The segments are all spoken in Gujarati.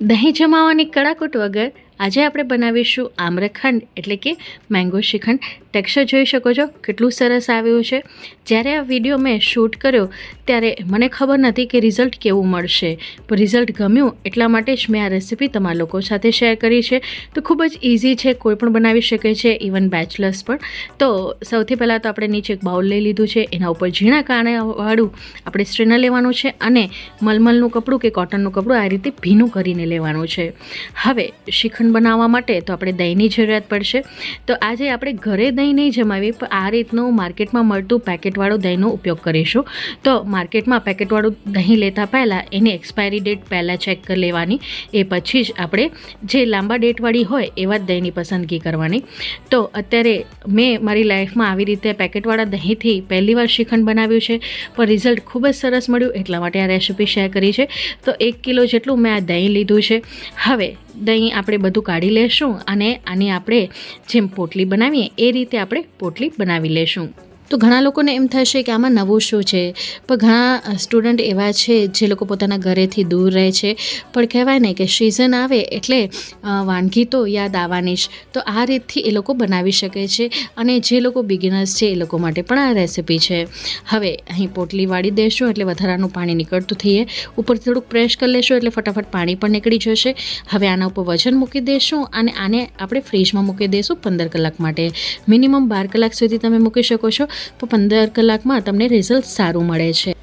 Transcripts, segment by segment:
દહીં જમાવાની કડાકૂટ વગર આજે આપણે બનાવીશું આમ્રખંડ, એટલે કે મેંગો શ્રીખંડ. ટેક્સચર જોઈ શકો છો, કેટલું સરસ આવ્યું છે. જ્યારે આ વીડિયો મેં શૂટ કર્યો, ત્યારે મને ખબર નથી કે રિઝલ્ટ કેવું મળશે. પણ રિઝલ્ટ ગમ્યું, એટલા માટે જ મેં આ રેસીપી તમારા લોકો સાથે શેર કરી છે. તો ખૂબ જ ઇઝી છે, કોઈ પણ બનાવી શકે છે ઇવન બેચલર્સ પણ. તો સૌથી પહેલાં તો આપણે નીચે એક બાઉલ લઈ લીધું છે, એના ઉપર ઝીણા કાણાવાળું આપણે સ્ટ્રેનર લેવાનું છે અને મલમલનું કપડું કે કોટનનું કપડું આ રીતે ભીનું કરીને લેવાનું છે. હવે શ્રીખંડ બનાવવા માટે, તો આપણે દહીંની જરૂરિયાત પડશે. તો આજે આપણે ઘરે દહીં નહીં જમાવી પણ આ રીતનું માર્કેટમાં મળતું પેકેટવાળું દહીંનો ઉપયોગ કરીશું. તો માર્કેટમાં પેકેટવાળું દહીં લેતા પહેલાં એની એક્સપાયરી ડેટ પહેલાં ચેક કરી લેવાની. એ પછી જ આપણે જે લાંબા ડેટવાળી હોય એવા જ દહીંની પસંદગી કરવાની. તો અત્યારે મેં મારી લાઈફમાં આવી રીતે પેકેટવાળા દહીંથી પહેલી વાર શ્રીખંડ બનાવ્યું છે, પણ રિઝલ્ટ ખૂબ જ સરસ મળ્યું, એટલા માટે આ રેસીપી શેર કરી છે. તો એક કિલો જેટલું મેં આ દહીં લીધું છે. હવે દહીં આપણે બધું કાઢી લેશું અને આની આપણે જેમ પોટલી બનાવીએ, એ રીતે આપણે પોટલી બનાવી લેશું. તો ઘણા લોકોને એમ થશે કે આમાં નવું શું છે. પણ ઘણા સ્ટુડન્ટ એવા છે જે લોકો પોતાના ઘરેથી દૂર રહે છે. પણ કહેવાય ને કે સિઝન આવે એટલે વાનગી તો યાદ આવવાની જ. તો આ રીતથી એ લોકો બનાવી શકે છે અને જે લોકો બિગિનર્સ છે એ લોકો માટે પણ આ રેસિપી છે. હવે અહીં પોટલી વાળી દેશું એટલે વધારાનું પાણી નીકળતું થઈએ. ઉપર થોડુંક પ્રેસ કરી લેશું એટલે ફટાફટ પાણી પણ નીકળી જશે. હવે આના ઉપર વજન મૂકી દેશું અને આને આપણે ફ્રીજમાં મૂકી દઈશું પંદર કલાક માટે. મિનિમમ બાર કલાક સુધી તમે મૂકી શકો છો. તો પંદર કલાકમાં તમને રિઝલ્ટ સારું મળે છે.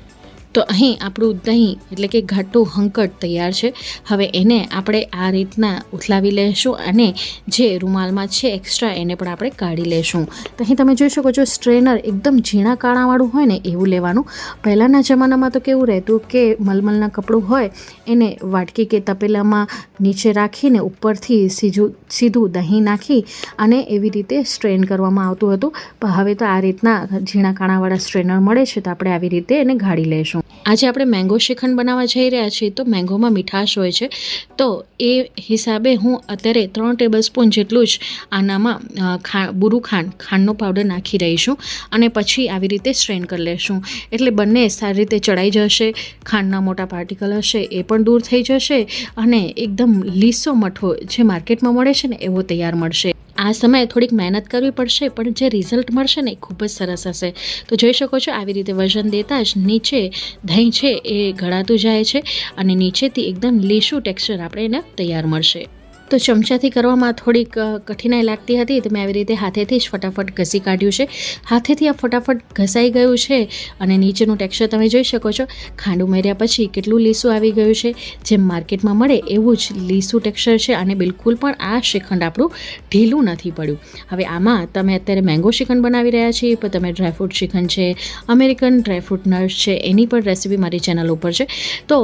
તો અહીં આપણું દહીં, એટલે કે ઘાટું હંકટ તૈયાર છે. હવે એને આપણે આ રીતના ઉથલાવી લેશું અને જે રૂમાલમાં છે એક્સ્ટ્રા એને પણ આપણે કાઢી લેશું. તો અહીં તમે જોઈ શકો છો સ્ટ્રેનર એકદમ ઝીણા કાણાવાળું હોય ને એવું લેવાનું. પહેલાંના જમાનામાં તો કેવું રહેતું કે મલમલના કપડું હોય, એને વાટકી કે તપેલામાં નીચે રાખીને ઉપરથી સીધું સીધું દહીં નાખી અને એવી રીતે સ્ટ્રેન કરવામાં આવતું હતું. પણ હવે તો આ રીતના ઝીણા કાણાવાળા સ્ટ્રેનર મળે છે, તો આપણે આવી રીતે એને ગાળી લેશું. આજે આપણે મેંગો શ્રીખંડ બનાવવા જઈ રહ્યા છીએ, તો મેંગોમાં મીઠાશ હોય છે. તો એ હિસાબે હું અત્યારે ત્રણ ટેબલ સ્પૂન જેટલું જ આનામાં ખા, બુરું ખાંડ, ખાંડનો પાવડર નાખી રહીશું અને પછી આવી રીતે સ્ટ્રેન કરી લેશું. એટલે બંને સારી રીતે ચડાઈ જશે, ખાંડના મોટા પાર્ટિકલ હશે, એ પણ દૂર થઈ જશે અને એકદમ લીસો મઠો જે માર્કેટમાં મળે છે ને, એવો તૈયાર મળશે. આ સમયે થોડીક મહેનત કરવી પડશે, પણ જે રિઝલ્ટ મળશે ને એ ખૂબ જ સરસ હશે. તો જોઈ શકો છો, આવી રીતે વજન દેતા જ નીચે દહીં છે એ ગળાતું જાય છે અને નીચેથી એકદમ લીસું ટેક્સચર આપણે એને તૈયાર મળશે. તો ચમચાથી કરવામાં થોડીક કઠિનાઈ લાગતી હતી, તો મેં આવી રીતે હાથેથી જ ફટાફટ ઘસી કાઢ્યું છે. હાથેથી આ ફટાફટ ઘસાઈ ગયું છે અને નીચેનું ટેક્સચર તમે જોઈ શકો છો. ખાંડ ઉમેર્યા પછી કેટલું લીસું આવી ગયું છે. જેમ માર્કેટમાં મળે એવું જ લીસું ટેક્સચર છે અને બિલકુલ પણ આ શ્રીખંડ આપણું ઢીલું નથી પડ્યું. હવે આમાં તમે અત્યારે મેંગો શ્રીખંડ બનાવી રહ્યા છીએ, પણ તમે ડ્રાયફ્રૂટ શ્રીખંડ છે, અમેરિકન ડ્રાયફ્રૂટ નટ્સ છે, એની પણ રેસીપી મારી ચેનલ ઉપર છે. તો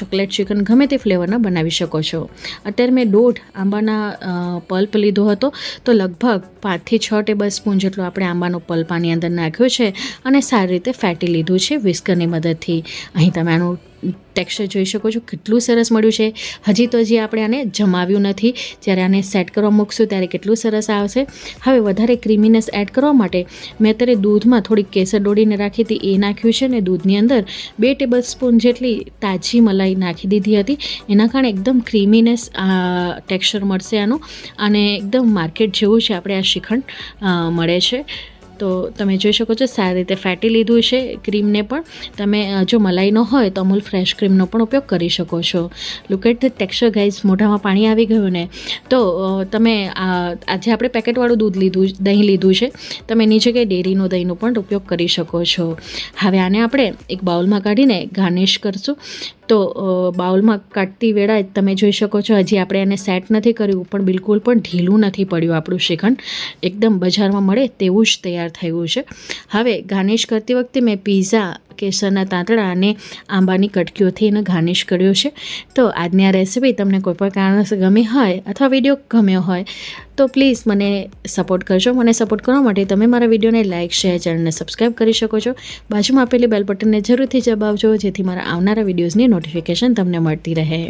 ચોકલેટ શ્રીખંડ ગમે તે ફ્લેવરના બનાવી શકો છો. અત્યારે મેં દોઢ આંબાના પલ્પ લીધો હતો. તો લગભગ પાંચથી છ ટેબલ સ્પૂન જેટલો આપણે આંબાનો પલ્પ આની અંદર નાખ્યો છે અને સારી રીતે ફેટી લીધું છે વિસ્કરની મદદથી. અહીં તમે આનું ટેક્સચર જોઈ શકો છો, કેટલું સરસ મળ્યું છે. હજી તો હજી આપણે આને જમાવ્યું નથી. જ્યારે આને સેટ કરવા મૂકશું ત્યારે કેટલું સરસ આવશે. હવે વધારે ક્રીમીનેસ એડ કરવા માટે મેં અત્યારે દૂધમાં થોડીક કેસર ડોડીને રાખી હતી, એ નાખ્યું છે ને દૂધની અંદર બે ટેબલ સ્પૂન જેટલી તાજી મલાઈ નાખી દીધી હતી. એના કારણે એકદમ ક્રીમીનેસ ટેક્સચર મળશે આનું. અને એકદમ માર્કેટ જેવું છે આપણે આ શ્રીખંડ મળે છે. તો તમે જોઈ શકો છો, સારી રીતે ફેટી લીધું છે ક્રીમને પણ. તમે જો મલાઈનો હોય તો અમૂલ ફ્રેશ ક્રીમનો પણ ઉપયોગ કરી શકો છો. Look at the texture guys મોઢામાં પાણી આવી ગયું ને. તો તમે આજે આપણે પેકેટવાળું દૂધ લીધું, દહીં લીધું છે. તમે એની જગ્યાએ ડેરીનો દહીંનો પણ ઉપયોગ કરી શકો છો. હવે આને આપણે એક બાઉલમાં કાઢીને ગાર્નિશ કરશું. તો બાઉલમાં કાઢતી વેળા જ તમે જોઈ શકો છો, હજી આપણે એને સેટ નથી કર્યું, પણ બિલકુલ પણ ઢીલું નથી પડ્યું આપણું શ્રીખંડ. એકદમ બજારમાં મળે તેવું જ તૈયાર થયું છે. હવે ગાર્નિશ કરતી વખતે મેં પીઝા, કેસરના તાંતણા અને આંબાની કટકીઓથી એને ગાર્નિશ કર્યો છે. તો આજની આ રેસીપી તમને કોઈ પણ કારણસર ગમી હોય અથવા વીડિયો ગમ્યો હોય, તો પ્લીઝ મને સપોર્ટ કરજો. મને સપોર્ટ કરવા માટે તમે મારા વિડીયોને લાઇક, શેર, ચેનલને સબસ્ક્રાઈબ કરી શકો છો. બાજુમાં આપેલી બેલ બટનને જરૂરથી દબાવજો, જેથી મારા આવનારા વિડીયોઝની નોટિફિકેશન તમને મળતી રહે.